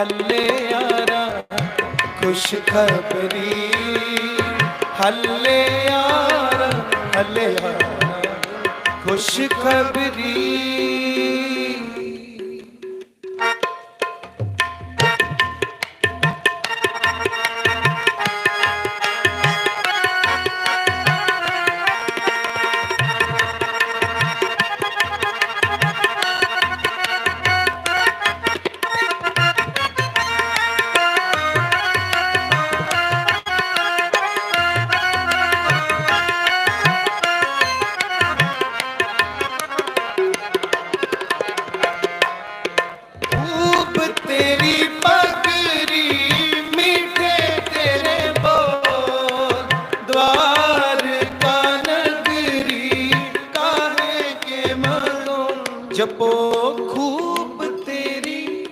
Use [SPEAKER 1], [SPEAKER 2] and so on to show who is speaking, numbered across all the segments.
[SPEAKER 1] ਹੱਲੇ ਯਾਰਾ ਖੁਸ਼ ਖਬਰੀ ਹੱਲੇ ਯਾਰਾ ਹੱਲੇ ਯਾਰਾ ਖੁਸ਼ ਖਬਰੀ ਜਪੋ ਖੂਬ ਤੇਰੀ।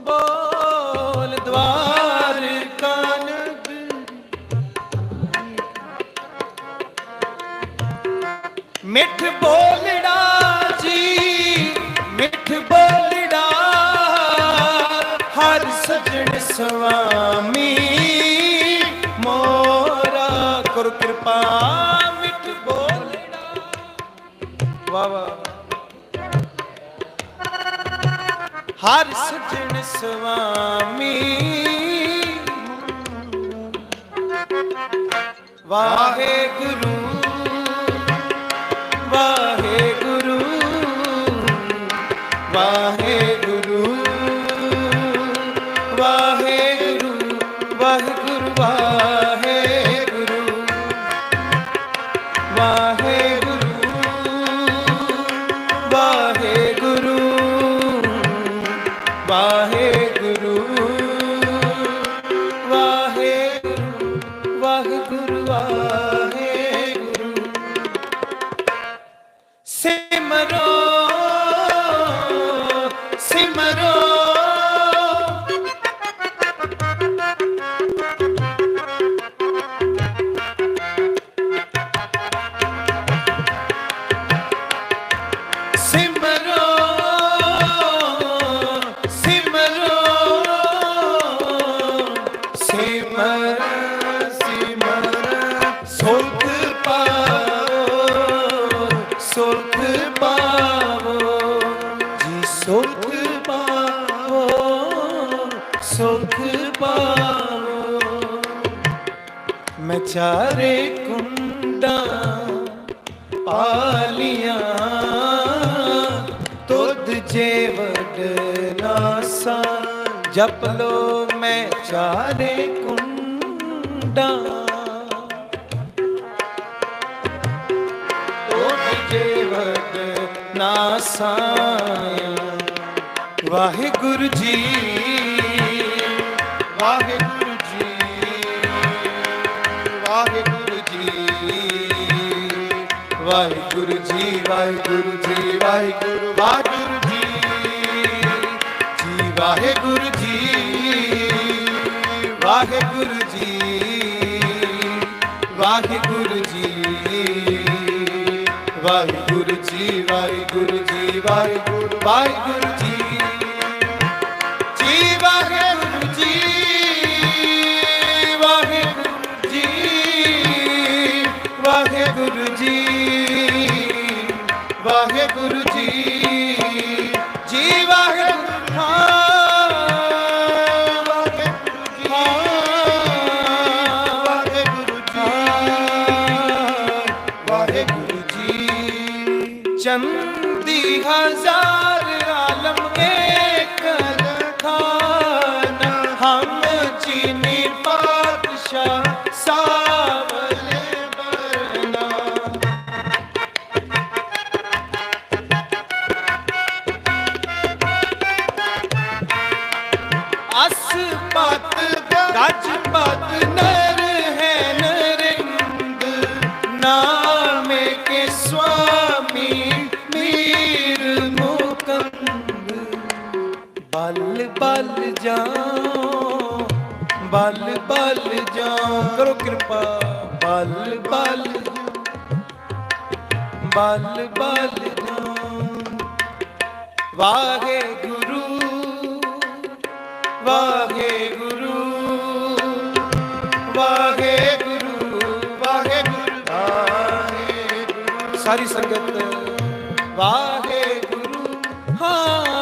[SPEAKER 1] ਬੋਲ ਦਵਾਰ ਕਾ ਨਗਰੀ ਮਿੱਠ ਬੋਲੜਾ ਜੀ, ਮਿੱਠ ਬੋਲੜਾ ਹਰ ਸਜਣ ਸੁਆਮੀ ਮੋਰਾ ਕਰ ਕਿਰਪਾ ਵਾ ਵਾ ਹਰ ਸਜਣ ਸੁਆਮੀ ਵਾਹਿਗੁਰੂ ਵਾਹਿਗੁਰੂ ਵਾਹਿਗੁਰੂ ਵਾਹਿਗੁਰੂ ਵਾਹਿਗੁਰੂ ਵਾਹਿਗੁਰੂ ਸਿਮਰੋ ਸਿਮਰੋ ਸਿਮਰੋ। ਸੁਖ ਪਾਵੋ। ਮੈਂ ਚਾਰੇ ਕੁੰਡਾਂ ਪਾਲੀਆਂ। ਤੁਧ ਜੇ ਵਡਨਾਸਾ ਜਪ ਲੋ ਮੈਂ ਚਾਰੇ ਕੁੰਡਾਂ। ਤੁਧ ਜੇ ਵਡਨਾਸਾ ਵਾਹਿਗੁਰੂ ਜੀ ਵਾਹਿਗੁਰੂ ਜੀ ਵਾਹਿਗੁਰੂ ਜੀ ਵਾਹਿਗੁਰੂ ਜੀ ਵਾਹਿਗੁਰੂ ਜੀ ਵਾਹਿਗੁਰੂ ਵਾਹਿਗੁਰੂ ਜੀ ਜੀ ਵਾਹਿਗੁਰੂ ਜੀ ਵਾਹਿਗੁਰੂ ਜੀ ਵਾਹਿਗੁਰੂ ਜੀ ਵਾਹਿਗੁਰੂ ਜੀ ਵਾਹਿਗੁਰੂ ਜੀ ਵਾਹਿਗੁਰੂ ਵਾਹਿਗੁਰੂ ਵਾਹਿਗੁਰੂ ਜੀ ਜੀ ਵਾਹਿਗੁਰੂ, ਹਾਂ, ਵਾਹਿਗੁਰੂ ਜੀ ਵਾਹਿਗੁਰੂ ਜੀ ਵਾਹਿਗੁਰੂ ਜੀ। ਚੰਦੀ ਹਜ਼ਾਰ ਆਲਮ ਏਕ ਲਖਾਨਾ ਹਮ ਚੀਨੀ ਪਾਤਸ਼ਾਹ ਬਲ ਬਲ ਜਾਓ ਬਲ ਬਲ ਜਾਓ ਕਰੋ ਕਿਰਪਾ। ਬਲ ਬਲ ਬਲ ਬਲ ਜਾਓ ਵਾਹਿਗੁਰੂ ਵਾਹਿਗੁਰੂ ਵਾਹਿਗੁਰੂ। ਸਾਰੀ ਸੰਗਤ ਵਾਹਿਗੁਰੂ। ਹਾਂ।